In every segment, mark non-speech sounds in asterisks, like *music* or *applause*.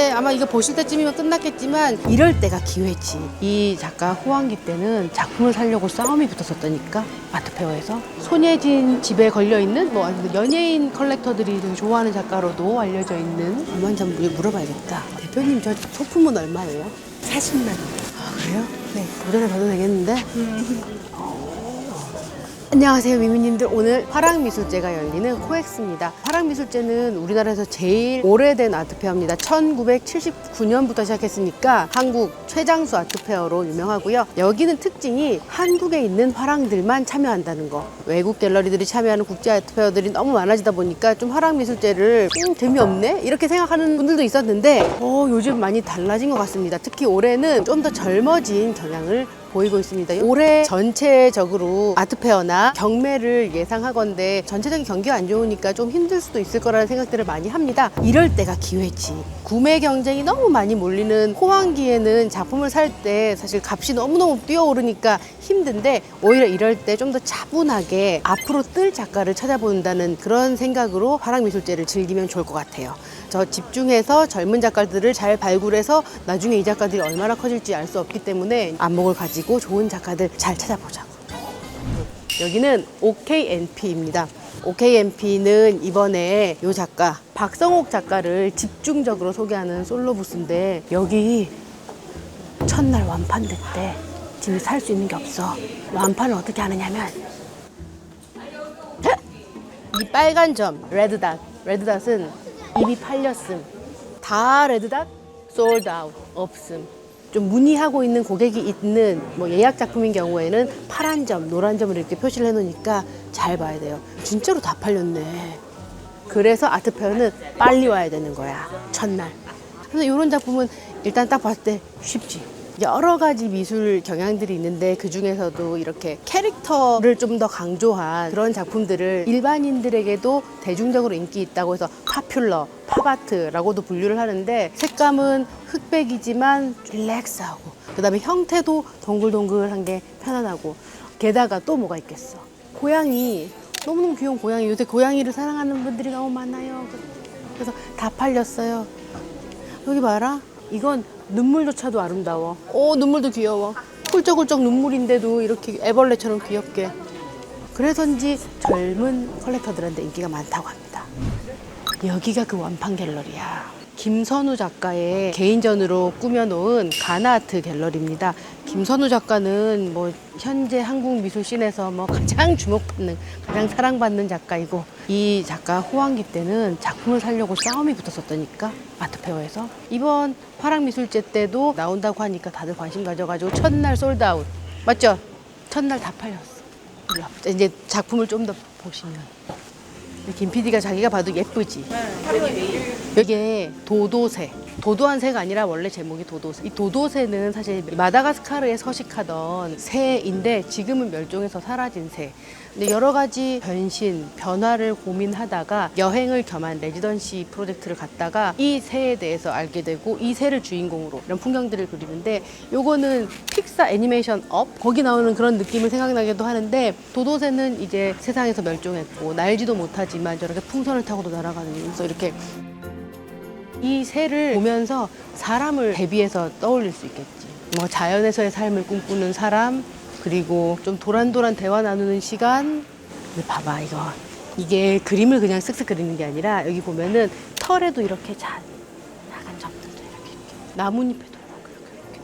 이제 아마 이거 보실 때쯤이면 끝났겠지만 이럴 때가 기회지. 이 작가 호황기 때는 작품을 살려고 싸움이 붙었었다니까 아트페어에서 손예진 집에 걸려 있는 뭐 연예인 컬렉터들이 좀 좋아하는 작가로도 알려져 있는 얼마인지 한번 물어봐야겠다. 대표님 저 소품은 얼마예요? 40만 원. 아 그래요? 네. 도전해 봐도 되겠는데? 안녕하세요 미미님들. 오늘 화랑미술제가 열리는 코엑스입니다. 화랑미술제는 우리나라에서 제일 오래된 아트페어입니다. 1979년부터 시작했으니까 한국 최장수 아트페어로 유명하고요. 여기는 특징이 한국에 있는 화랑들만 참여한다는 거. 외국 갤러리들이 참여하는 국제 아트페어들이 너무 많아지다 보니까 좀 화랑미술제를 음, 재미없네? 이렇게 생각하는 분들도 있었는데 어, 요즘 많이 달라진 것 같습니다. 특히 올해는 좀 더 젊어진 경향을 보이고 있습니다. 올해 전체적으로 아트페어나 경매를 예상하건데 전체적인 경기가 안 좋으니까 좀 힘들 수도 있을 거라는 생각들을 많이 합니다. 이럴 때가 기회지. 구매 경쟁이 너무 많이 몰리는 호황기에는 작품을 살 때 사실 값이 너무너무 뛰어오르니까 힘든데 오히려 이럴 때 좀 더 차분하게 앞으로 뜰 작가를 찾아본다는 그런 생각으로 화랑미술제를 즐기면 좋을 것 같아요. 저 집중해서 젊은 작가들을 잘 발굴해서 나중에 이 작가들이 얼마나 커질지 알 수 없기 때문에 안목을 가지고 좋은 작가들 잘 찾아보자고. 여기는 OKNP입니다. OKNP는 이번에 이 작가 박성옥 작가를 집중적으로 소개하는 솔로 부스인데 여기 첫날 완판 됐대. 지금 살 수 있는 게 없어. 완판을 어떻게 하느냐면 이 빨간 점 레드닷 레드닷은 이미 팔렸음. 다 레드닷 솔드 아웃 없음. 좀 문의하고 있는 고객이 있는 뭐 예약 작품인 경우에는 파란 점 노란 점을 이렇게 표시를 해놓으니까 잘 봐야 돼요. 진짜로 다 팔렸네. 그래서 아트 페어는 빨리 와야 되는 거야. 첫날. 그래서 이런 작품은 일단 딱 봤을 때 쉽지 여러 가지 미술 경향들이 있는데 그 중에서도 이렇게 캐릭터를 좀 더 강조한 그런 작품들을 일반인들에게도 대중적으로 인기 있다고 해서 파퓰러, 팝아트라고도 분류를 하는데 색감은 흑백이지만 릴렉스하고 그 다음에 형태도 동글동글한 게 편안하고 게다가 또 뭐가 있겠어? 고양이 너무너무 귀여운 고양이. 요새 고양이를 사랑하는 분들이 너무 많아요. 그래서 다 팔렸어요. 여기 봐라. 이건 눈물조차도 아름다워. 오, 눈물도 귀여워. 훌쩍훌쩍 눈물인데도 이렇게 애벌레처럼 귀엽게. 그래서인지 젊은 컬렉터들한테 인기가 많다고 합니다. 여기가 그 완판 갤러리야. 김선우 작가의 개인전으로 꾸며놓은 가나아트 갤러리입니다. 김선우 작가는 뭐 현재 한국 미술 씬에서 뭐 가장 주목받는, 가장 사랑받는 작가이고 이 작가 호황기 때는 작품을 살려고 싸움이 붙었었다니까 아트페어에서 이번 화랑미술제 때도 나온다고 하니까 다들 관심 가져가지고 첫날 솔드아웃 맞죠? 첫날 다 팔렸어. 이제 작품을 좀 더 보시면. 김 PD가 자기가 봐도 예쁘지? 이게 도도새. 도도한 새가 아니라 원래 제목이 도도새. 이 도도새는 사실 마다가스카르에 서식하던 새인데 지금은 멸종해서 사라진 새. 근데 여러 가지 변신, 변화를 고민하다가 여행을 겸한 레지던시 프로젝트를 갔다가 이 새에 대해서 알게 되고 이 새를 주인공으로 이런 풍경들을 그리는데 요거는 픽사 애니메이션 업 거기 나오는 그런 느낌을 생각나기도 하는데 도도새는 이제 세상에서 멸종했고 날지도 못하지만 저렇게 풍선을 타고도 날아가는 그래서 이렇게 이 새를 보면서 사람을 대비해서 떠올릴 수 있겠지. 뭐 자연에서의 삶을 꿈꾸는 사람, 그리고 좀 도란도란 대화 나누는 시간. 근데 봐봐, 이거. 이게 그림을 그냥 쓱쓱 그리는 게 아니라 여기 보면은 털에도 이렇게 자, 작은 점들도 이렇게, 이렇게. 나뭇잎에도 이렇게,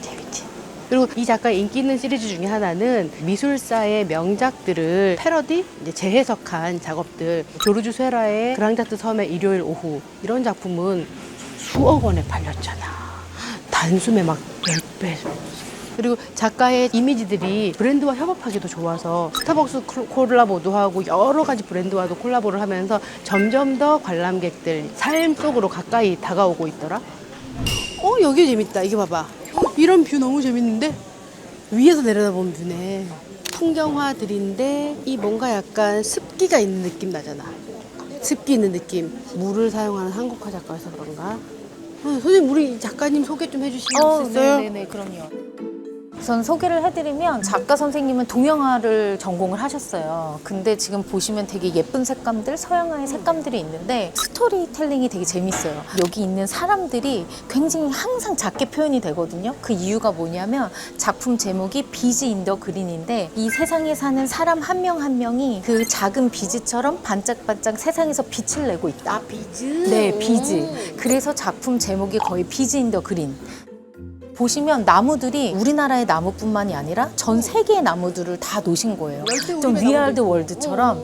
이렇게. 재밌지? 그리고 이 작가의 인기 있는 시리즈 중에 하나는 미술사의 명작들을 패러디, 이제 재해석한 작업들. 조르주 세라의 그랑자트 섬의 일요일 오후 이런 작품은 수억 원에 팔렸잖아. 단숨에 막 10배. 그리고 작가의 이미지들이 브랜드와 협업하기도 좋아서 스타벅스 콜- 콜라보도 하고 여러 가지 브랜드와도 콜라보를 하면서 점점 더 관람객들 삶 속으로 가까이 다가오고 있더라. 어 여기 재밌다. 이게 봐봐. 이런 뷰 너무 재밌는데? 위에서 내려다보면 뷰네. 풍경화들인데 이 뭔가 약간 습기가 있는 느낌 나잖아. 습기 있는 느낌. 물을 사용하는 한국화 작가여서 그런가? 어, 선생님 우리 작가님 소개 좀 해주실 수 있어요? 네네네, 그럼요. 우선 소개를 해드리면 작가 선생님은 동양화를 전공을 하셨어요. 근데 지금 보시면 되게 예쁜 색감들, 서양화의 색감들이 있는데 스토리텔링이 되게 재밌어요. 여기 있는 사람들이 굉장히 항상 작게 표현이 되거든요. 그 이유가 뭐냐면 작품 제목이 비즈 인더 그린인데 이 세상에 사는 사람 한 명한 명이 그 작은 비즈처럼 반짝반짝 세상에서 빛을 내고 있다. 아 비즈. 네, 비즈. 그래서 작품 제목이 거의 비즈 인더 그린. 보시면 나무들이 우리나라의 나무뿐만이 아니라 전 세계의 나무들을 다 놓으신 거예요. 좀 나무들. 월드처럼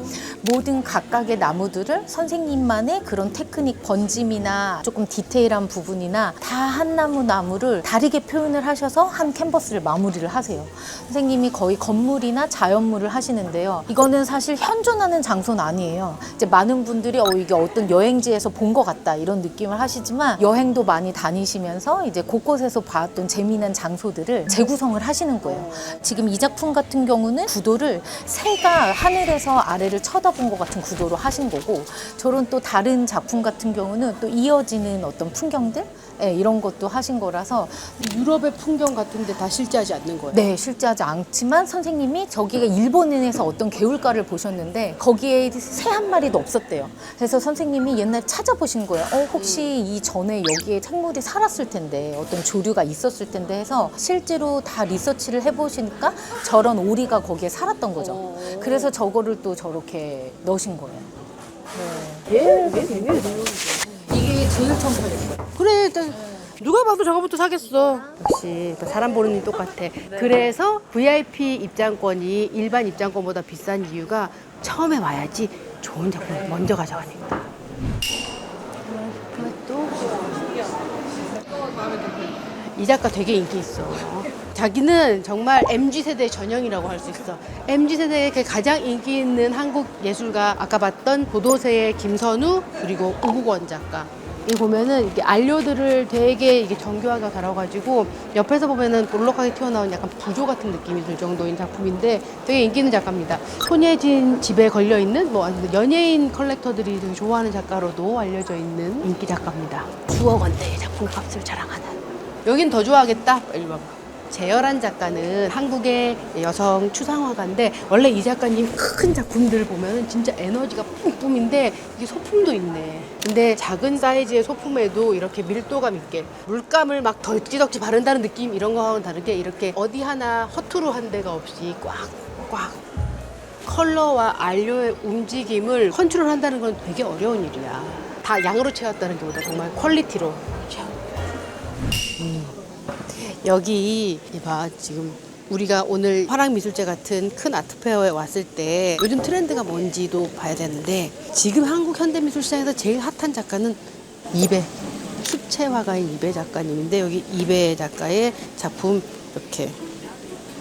모든 각각의 나무들을 선생님만의 그런 테크닉 번짐이나 조금 디테일한 부분이나 다 한 나무 나무를 다르게 표현을 하셔서 한 캔버스를 마무리를 하세요. 선생님이 거의 건물이나 자연물을 하시는데요. 이거는 사실 현존하는 장소는 아니에요. 이제 많은 분들이 어 이게 어떤 여행지에서 본 것 같다 이런 느낌을 하시지만 여행도 많이 다니시면서 이제 곳곳에서 봤던 재미난 장소들을 재구성을 하시는 거예요. 지금 이 작품 같은 경우는 구도를 새가 하늘에서 아래를 쳐다본 것 같은 구도로 하신 거고 저런 또 다른 작품 같은 경우는 또 이어지는 어떤 풍경들 예, 이런 것도 하신 거라서 유럽의 풍경 같은데 다 실제하지 않는 거예요. 네, 실제하지 않지만 선생님이 저기가 일본인에서 어떤 개울가를 보셨는데 거기에 새 한 마리도 없었대요. 그래서 선생님이 옛날 찾아보신 거예요. 어, 혹시 이 전에 여기에 생물이 살았을 텐데 어떤 조류가 있었을 텐데 해서 실제로 다 리서치를 해보시니까 저런 오리가 거기에 살았던 거죠. 그래서 저거를 또 저렇게 넣으신 거예요. 얘, 얘 되게 이게 제일 처음 팔렸어요. 그래 일단 누가 봐도 저거부터 사겠어. 역시 또 사람 보는 눈 똑같아. 그래서 VIP 입장권이 일반 입장권보다 비싼 이유가 처음에 와야지 좋은 작품을 먼저 가져가니까. 또. 이 작가 되게 인기 있어. 자기는 정말 MG 세대 전형이라고 할 수 있어. MG 세대의 그 가장 인기 있는 한국 예술가 아까 봤던 고도세의 김선우 그리고 우국원 작가. 이 보면은 이게 안료들을 되게 이게 정교하게 다뤄가지고 옆에서 보면은 볼록하게 튀어나온 약간 부조 같은 느낌이 들 정도인 작품인데 되게 인기 있는 작가입니다. 손예진 집에 걸려 있는 뭐 연예인 컬렉터들이 되게 좋아하는 작가로도 알려져 있는 인기 작가입니다. 수억 원대의 작품값을 자랑하는. 여긴 더 좋아하겠다. 이리 봐봐. 재열한 작가는 한국의 여성 추상화가인데 원래 이 작가님 큰 작품들 보면 진짜 에너지가 뿜뿜인데 이게 소품도 있네. 근데 작은 사이즈의 소품에도 이렇게 밀도감 있게 물감을 막 덜지덕지 바른다는 느낌 이런 거와는 다르게 이렇게 어디 하나 허투루 한 데가 없이 꽉 꽉 컬러와 안료의 움직임을 컨트롤 한다는 건 되게 어려운 일이야. 다 양으로 채웠다는 게보다 정말 퀄리티로 채워. 여기 이봐 지금 우리가 오늘 화랑미술제 같은 큰 아트페어에 왔을 때 요즘 트렌드가 뭔지도 봐야 되는데 지금 한국 현대미술 시장에서 제일 핫한 작가는 이배 수채 화가인 이배 작가님인데 여기 이배 작가의 작품 이렇게.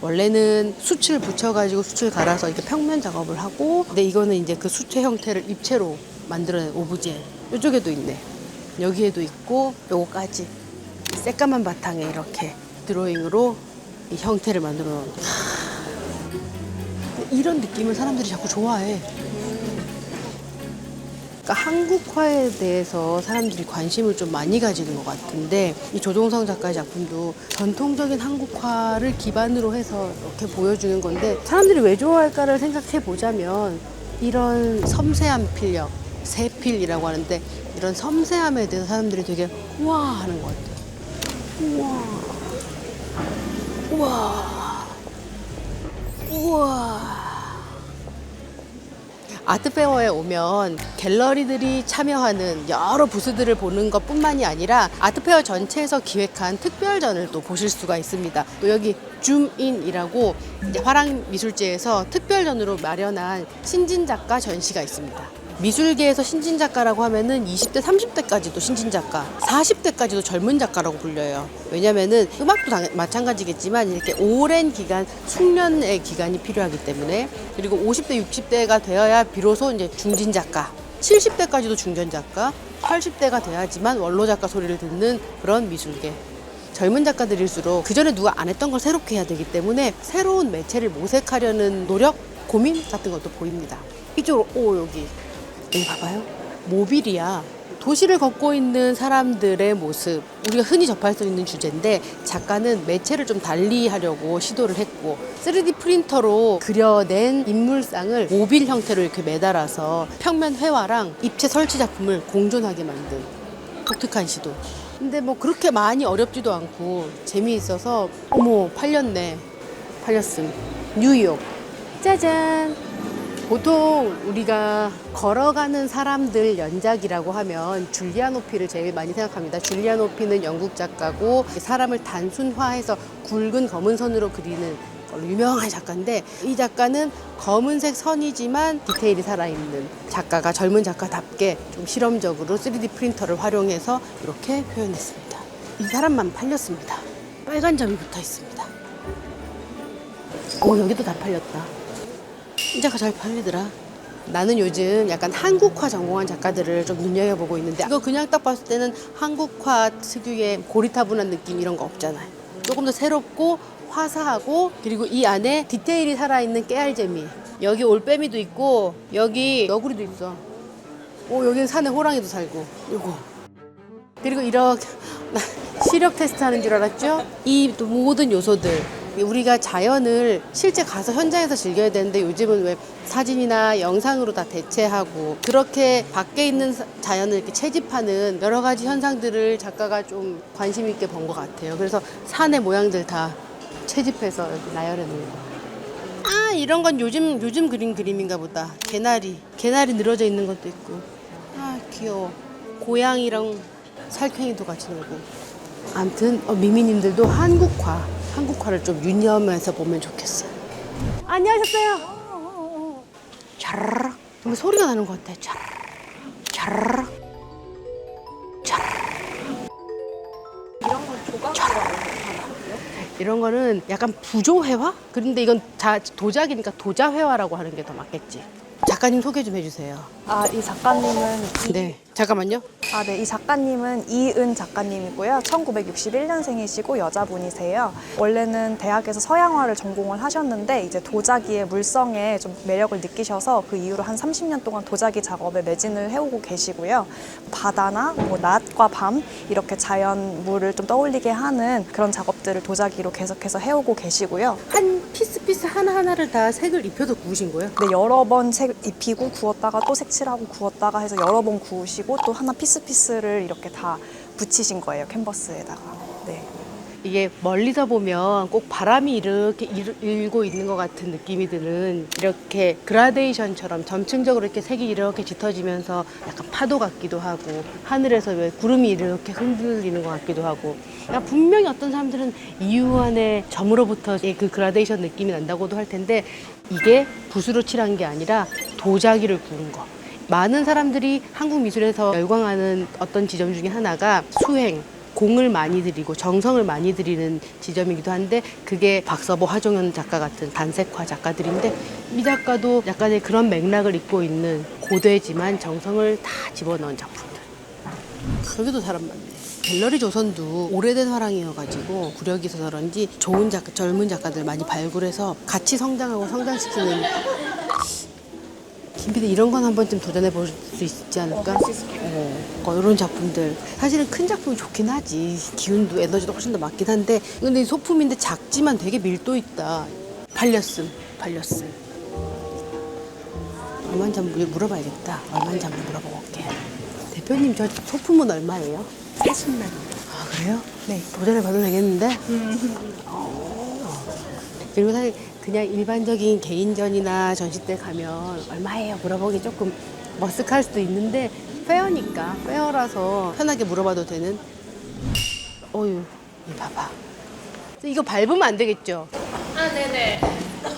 원래는 숯을 붙여가지고 숯을 갈아서 이렇게 평면 작업을 하고 근데 이거는 이제 그 수채 형태를 입체로 만들어낸 오브제. 이쪽에도 있네. 여기에도 있고 요거까지 새까만 바탕에 이렇게 드로잉으로 이 형태를 만들어 놓은 이런 느낌을 사람들이 자꾸 좋아해 그러니까 한국화에 대해서 사람들이 관심을 좀 많이 가지는 것 같은데 이 조종성 작가의 작품도 전통적인 한국화를 기반으로 해서 이렇게 보여주는 건데 사람들이 왜 좋아할까를 생각해 보자면 이런 섬세한 필력, 세필이라고 하는데 이런 섬세함에 대해서 사람들이 되게 우와 하는 것 같아요. 우와, 우와, 우와. 아트페어에 오면 갤러리들이 참여하는 여러 부스들을 보는 것 뿐만이 아니라 아트페어 전체에서 기획한 특별전을 또 보실 수가 있습니다. 또 여기 줌인이라고 화랑미술제에서 특별전으로 마련한 신진 작가 전시가 있습니다. 미술계에서 신진 작가라고 하면은 20대, 30대까지도 신진 작가, 40대까지도 젊은 작가라고 불려요. 왜냐면은 음악도 당- 마찬가지겠지만 이렇게 오랜 기간, 숙련의 기간이 필요하기 때문에 그리고 50대, 60대가 되어야 비로소 이제 중진 작가, 70대까지도 중전 작가, 80대가 돼야지만 원로 작가 소리를 듣는 그런 미술계. 젊은 작가들일수록 그 전에 누가 안 했던 걸 새롭게 해야 되기 때문에 새로운 매체를 모색하려는 노력, 고민 같은 것도 보입니다. 이쪽으로, 오, 여기. 여기 봐봐요. 모빌이야. 도시를 걷고 있는 사람들의 모습 우리가 흔히 접할 수 있는 주제인데 작가는 매체를 좀 달리 하려고 시도를 했고 3D 프린터로 그려낸 인물상을 모빌 형태로 이렇게 매달아서 평면 회화랑 입체 설치 작품을 공존하게 만든 독특한 시도. 근데 뭐 그렇게 많이 어렵지도 않고 재미있어서 어머 팔렸네 팔렸음 뉴욕 짜잔 보통 우리가 걸어가는 사람들 연작이라고 하면 줄리안 호피를 제일 많이 생각합니다. 줄리안 호피는 영국 작가고 사람을 단순화해서 굵은 검은 선으로 그리는 유명한 작가인데 이 작가는 검은색 선이지만 디테일이 살아있는 작가가 젊은 작가답게 좀 실험적으로 3D 프린터를 활용해서 이렇게 표현했습니다. 이 사람만 팔렸습니다. 빨간 점이 붙어 있습니다. 오 여기도 다 팔렸다. 이 작가 잘 팔리더라. 나는 요즘 약간 한국화 전공한 작가들을 좀 눈여겨보고 있는데 이거 그냥 딱 봤을 때는 한국화 특유의 고리타분한 느낌 이런 거 없잖아요. 조금 더 새롭고 화사하고 그리고 이 안에 디테일이 살아있는 깨알 재미. 여기 올빼미도 있고 여기 너구리도 있어. 오 여기는 산에 호랑이도 살고 요거. 그리고 이렇게 나 *laughs* 시력 테스트 하는 줄 알았죠? 이 모든 요소들 우리가 자연을 실제 가서 현장에서 즐겨야 되는데 요즘은 왜 사진이나 영상으로 다 대체하고 그렇게 밖에 있는 사- 자연을 이렇게 채집하는 여러 가지 현상들을 작가가 좀 관심 있게 본 것 같아요. 그래서 산의 모양들 다 채집해서 여기 나열해 놓은 거. 아 이런 건 요즘 요즘 그린 그림인가 보다. 개나리 개나리 늘어져 있는 것도 있고. 아 귀여워. 고양이랑 살쾡이도 같이 놀고. 아무튼 어, 미미님들도 한국화, 한국화를 좀 유념해서 보면 좋겠어요. 안녕하셨어요. 차르르. 뭔가 소리가 나는 것 같아. 차르르. 차르르. 이런 거는 약간 부조회화? 그런데 이건 자, 도자기니까 도자회화라고 하는 게 더 맞겠지. 작가님 소개 좀 해주세요. 아, 이 작가님은 네, 잠깐만요. 아, 네. 이 작가님은 이은 작가님이고요. 1961년생이시고 여자분이세요. 원래는 대학에서 서양화를 전공을 하셨는데 이제 도자기의 물성에 좀 매력을 느끼셔서 그 이후로 한 30년 동안 도자기 작업에 매진을 해오고 계시고요. 바다나 뭐 낮과 밤 이렇게 자연물을 좀 떠올리게 하는 그런 작업들을 도자기로 계속해서 해오고 계시고요. 한 피스 피스 하나 하나를 다 색을 입혀서 구우신 거예요? 네, 여러 번 색 입히고 구웠다가 또 색칠하고 구웠다가 해서 여러 번 구우시고 또 하나 피스 피스를 이렇게 다 붙이신 거예요 캔버스에다가. 네. 이게 멀리서 보면 꼭 바람이 이렇게 일- 일고 있는 것 같은 느낌이 드는 이렇게 그라데이션처럼 점층적으로 이렇게 색이 이렇게 짙어지면서 약간 파도 같기도 하고 하늘에서 왜 구름이 이렇게 흔들리는 것 같기도 하고 그러니까 분명히 어떤 사람들은 이유안의 점으로부터 그 그라데이션 느낌이 난다고도 할 텐데 이게 붓으로 칠한 게 아니라 도자기를 구운 거. 많은 사람들이 한국 미술에서 열광하는 어떤 지점 중에 하나가 수행, 공을 많이 들이고 정성을 많이 들이는 지점이기도 한데 그게 박서보, 하종현 작가 같은 단색화 작가들인데 이 작가도 약간의 그런 맥락을 입고 있는 고되지만 정성을 다 집어넣은 작품들. 여기도 사람 많네. 갤러리 조선도 오래된 화랑이어가지고 구력이 있어서 그런지 좋은 작가, 젊은 작가들 많이 발굴해서 같이 성장하고 성장시키는 김PD 이런 건 한 번쯤 도전해 볼 수 있지 않을까? 어, 이런 작품들 사실은 큰 작품이 좋긴 하지 기운도 에너지도 훨씬 더 많긴 한데 근데 이 소품인데 작지만 되게 밀도 있다 팔렸음 팔렸음 얼마인지 한번 물어봐야겠다 얼마인지 한번 물어보고 올게 대표님 저 소품은 얼마예요? 40만 원. 아 그래요? 네 도전해 봐도 되겠는데? 그리고 사실 그냥 일반적인 개인전이나 전시 때 가면 얼마예요 물어보기 조금 머쓱할 수도 있는데 페어니까 페어라서 편하게 물어봐도 되는 어유 이 봐봐 이거 밟으면 안 되겠죠? 아, 네네.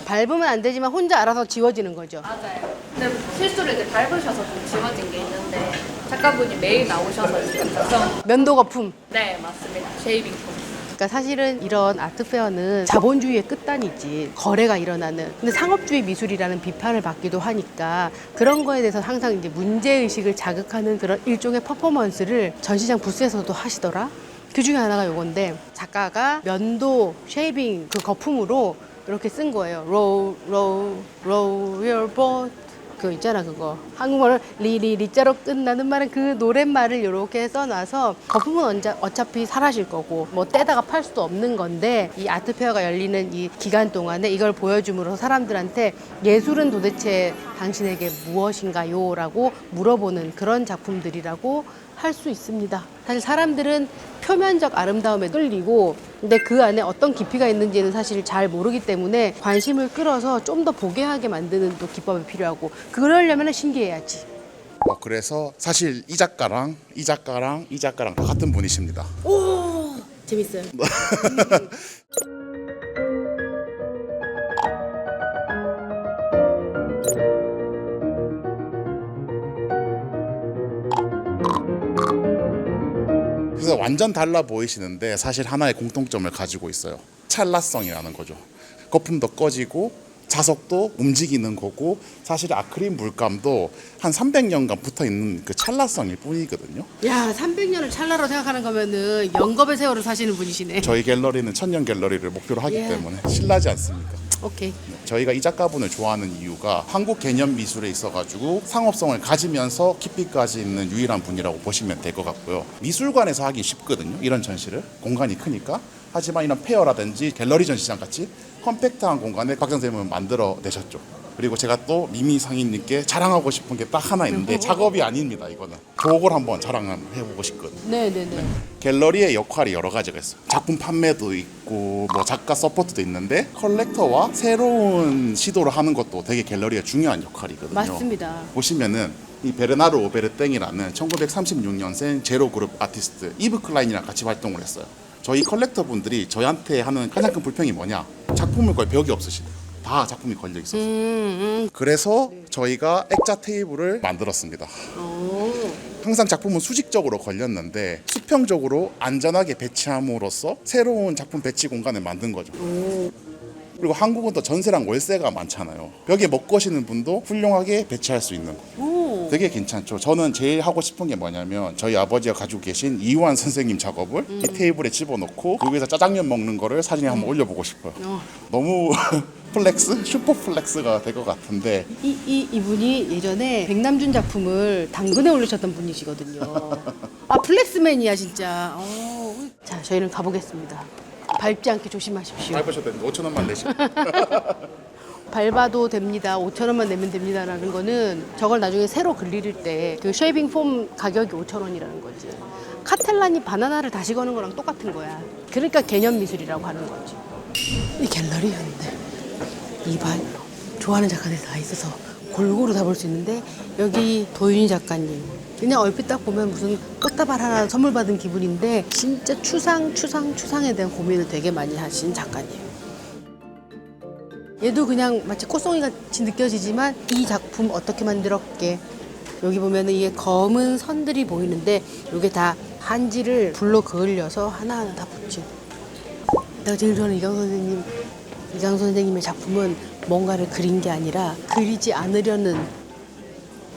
밟으면 안 되지만 혼자 알아서 지워지는 거죠 맞아요. 근데 실수로 이제 밟으셔서 좀 지워진 게 있는데 작가분이 매일 나오셔서 작성. 면도 거품 네, 맞습니다. 쉐이빙 폼. 그러니까 사실은 이런 아트페어는 자본주의의 끝단이지 거래가 일어나는. 근데 상업주의 미술이라는 비판을 받기도 하니까 그런 거에 대해서 항상 이제 문제의식을 자극하는 그런 일종의 퍼포먼스를 전시장 부스에서도 하시더라. 그 중에 하나가 요건데 작가가 면도 쉐이빙 그 거품으로 이렇게 쓴 거예요. Row row row your boat 그거 있잖아 그거 한국말을 리리 리자로 끝나는 말은 그 노랫말을 이렇게 써놔서 거품은 언제, 어차피 사라질 거고 뭐 떼다가 팔 수도 없는 건데 이 아트 페어가 열리는 이 기간 동안에 이걸 보여줌으로써 사람들한테 예술은 도대체 당신에게 무엇인가요? 라고 물어보는 그런 작품들이라고 할 수 있습니다. 사실 사람들은 표면적 아름다움에 끌리고 근데 그 안에 어떤 깊이가 있는지는 사실 잘 모르기 때문에 관심을 끌어서 좀 더 보게 하게 만드는 또 기법이 필요하고 그러려면 신기해야지. 어, 그래서 사실 이 작가랑 이 작가랑 이 작가랑 다 같은 분이십니다. 오 재밌어요. *laughs* 그래서 완전 달라 보이시는데 사실 하나의 공통점을 가지고 있어요. 찰나성이라는 거죠. 거품도 꺼지고 자석도 움직이는 거고 사실 아크릴 물감도 한 300년간 붙어 있는 그 찰나성일 뿐이거든요. 야 300년을 찰나로 생각하는 거면은 영겁의 세월을 사시는 분이시네. 저희 갤러리는 천년 갤러리를 목표로 하기 예. 때문에 신나지 않습니까? 오케이. 저희가 이 작가분을 좋아하는 이유가 한국 개념 미술에 있어가지고 상업성을 가지면서 깊이까지 있는 유일한 분이라고 보시면 될 것 같고요. 미술관에서 하기 쉽거든요. 이런 전시를 공간이 크니까. 하지만 이런 페어라든지 갤러리 전시장 같이 컴팩트한 공간에 박 선생님은 만들어 내셨죠. 그리고 제가 또 미미 상인님께 자랑하고 싶은 게 딱 하나 있는데 작업이 아닙니다. 이거는 저걸 한번 자랑해보고 싶거든요. 네네네. 갤러리의 역할이 여러 가지가 있어요. 작품 판매도 있고 뭐 작가 서포트도 있는데 컬렉터와 새로운 시도를 하는 것도 되게 갤러리의 중요한 역할이거든요. 맞습니다. 보시면은 이 베르나르 오베르땡이라는 1936년생 제로 그룹 아티스트 이브 클라인이랑 같이 활동을 했어요. 저희 컬렉터 분들이 저희한테 하는 가장 큰 불평이 뭐냐? 작품을 걸 벽이 없으시대요. 다 작품이 걸려 있어서. 음, 그래서 저희가 액자 테이블을 만들었습니다. 음. 오. 항상 작품은 수직적으로 걸렸는데 수평적으로 안전하게 배치함으로써 새로운 작품 배치 공간을 만든 거죠. 그리고 한국은 또 전세랑 월세가 많잖아요. 벽에 먹거시는 분도 훌륭하게 배치할 수 있는 거. 오. 되게 괜찮죠. 저는 제일 하고 싶은 게 뭐냐면 저희 아버지가 가지고 계신 이완 선생님 작업을 이 테이블에 집어넣고 그 위에서 짜장면 먹는 거를 사진에 한번 올려보고 싶어요. 어. 너무 *laughs* 플렉스? 슈퍼 플렉스가 될 것 같은데 이, 이, 이분이 예전에 백남준 작품을 당근에 올리셨던 분이시거든요. *laughs* 아, 플렉스맨이야, 진짜. 어. 자, 저희는 가보겠습니다. 밟지 않게 조심하십시오. 밟으셔도 되는데 5천 원만 내시면 *laughs* 밟아도 됩니다. 5천 원만 내면 됩니다라는 거는 저걸 나중에 새로 그릴 때 그 쉐이빙 폼 가격이 5천 원이라는 거지. 카텔란이 바나나를 다시 거는 거랑 똑같은 거야. 그러니까 개념 미술이라고 하는 거지. 이 갤러리였는데 이발 좋아하는 작가들이 다 있어서 골고루 다 볼 수 있는데 여기 도윤희 작가님. 그냥 얼핏 딱 보면 무슨 꽃다발 하나 선물 받은 기분인데 진짜 추상 추상 추상에 대한 고민을 되게 많이 하신 작가님. 얘도 그냥 마치 꽃송이 같이 느껴지지만 이 작품 어떻게 만들었게? 여기 보면은 이게 검은 선들이 보이는데 이게 다 한지를 불로 그을려서 하나하나 다 붙인. 내가 제일 좋아하는 이강 선생님 이강 선생님의 작품은 뭔가를 그린 게 아니라 그리지 않으려는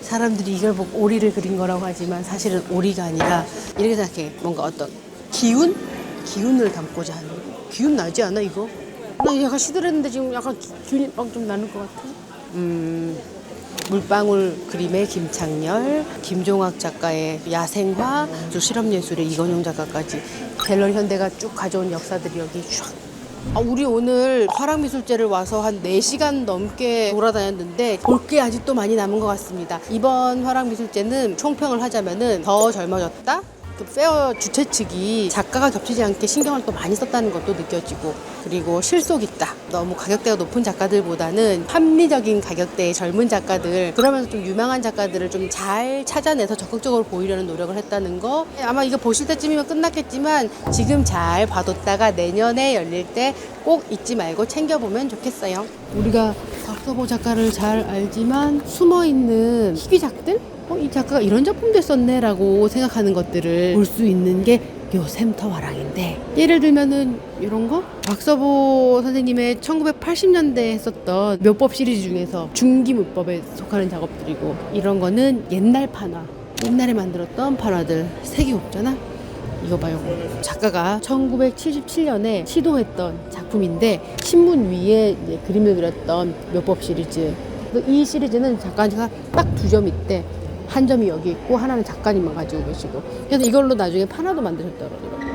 사람들이 이걸 보고 오리를 그린 거라고 하지만 사실은 오리가 아니라 이렇게 생각해 뭔가 어떤 기운 기운을 담고자 하는 기운 나지 않아 이거? 나 약간 시들했는데 지금 약간 기, 기운이 막 좀 나는 것 같아. 음 물방울 그림의 김창렬, 김종학 작가의 야생화, 또 실험예술의 이건용 작가까지 갤러리 현대가 쭉 가져온 역사들이 여기 쫙. 아, 우리 오늘 화랑미술제를 와서 한 4시간 넘게 돌아다녔는데 볼 게 아직도 많이 남은 것 같습니다. 이번 화랑미술제는 총평을 하자면은 더 젊어졌다? 그 페어 주최 측이 작가가 겹치지 않게 신경을 또 많이 썼다는 것도 느껴지고 그리고 실속 있다. 너무 가격대가 높은 작가들보다는 합리적인 가격대의 젊은 작가들 그러면서 좀 유명한 작가들을 좀 잘 찾아내서 적극적으로 보이려는 노력을 했다는 거 아마 이거 보실 때쯤이면 끝났겠지만 지금 잘 봐뒀다가 내년에 열릴 때 꼭 잊지 말고 챙겨보면 좋겠어요. 우리가 박서보 작가를 잘 알지만 숨어 있는 희귀작들? 어, 이 작가가 이런 작품도 했었네라고 생각하는 것들을 볼 수 있는 게 요 샘터 화랑인데. 예를 들면은 이런 거? 박서보 선생님의 1980년대에 했었던 묘법 시리즈 중에서 중기 문법에 속하는 작업들이고 이런 거는 옛날 판화 옛날에 만들었던 판화들 색이 없잖아 이거 봐요. 작가가 1977년에 시도했던 작품인데 신문 위에 그림을 그렸던 묘법 시리즈 이 시리즈는 작가가 딱 두 점 있대. 한 점이 여기 있고 하나는 작가님만 가지고 계시고. 그래서 이걸로 나중에 판화도 만드셨다 그러더라고요.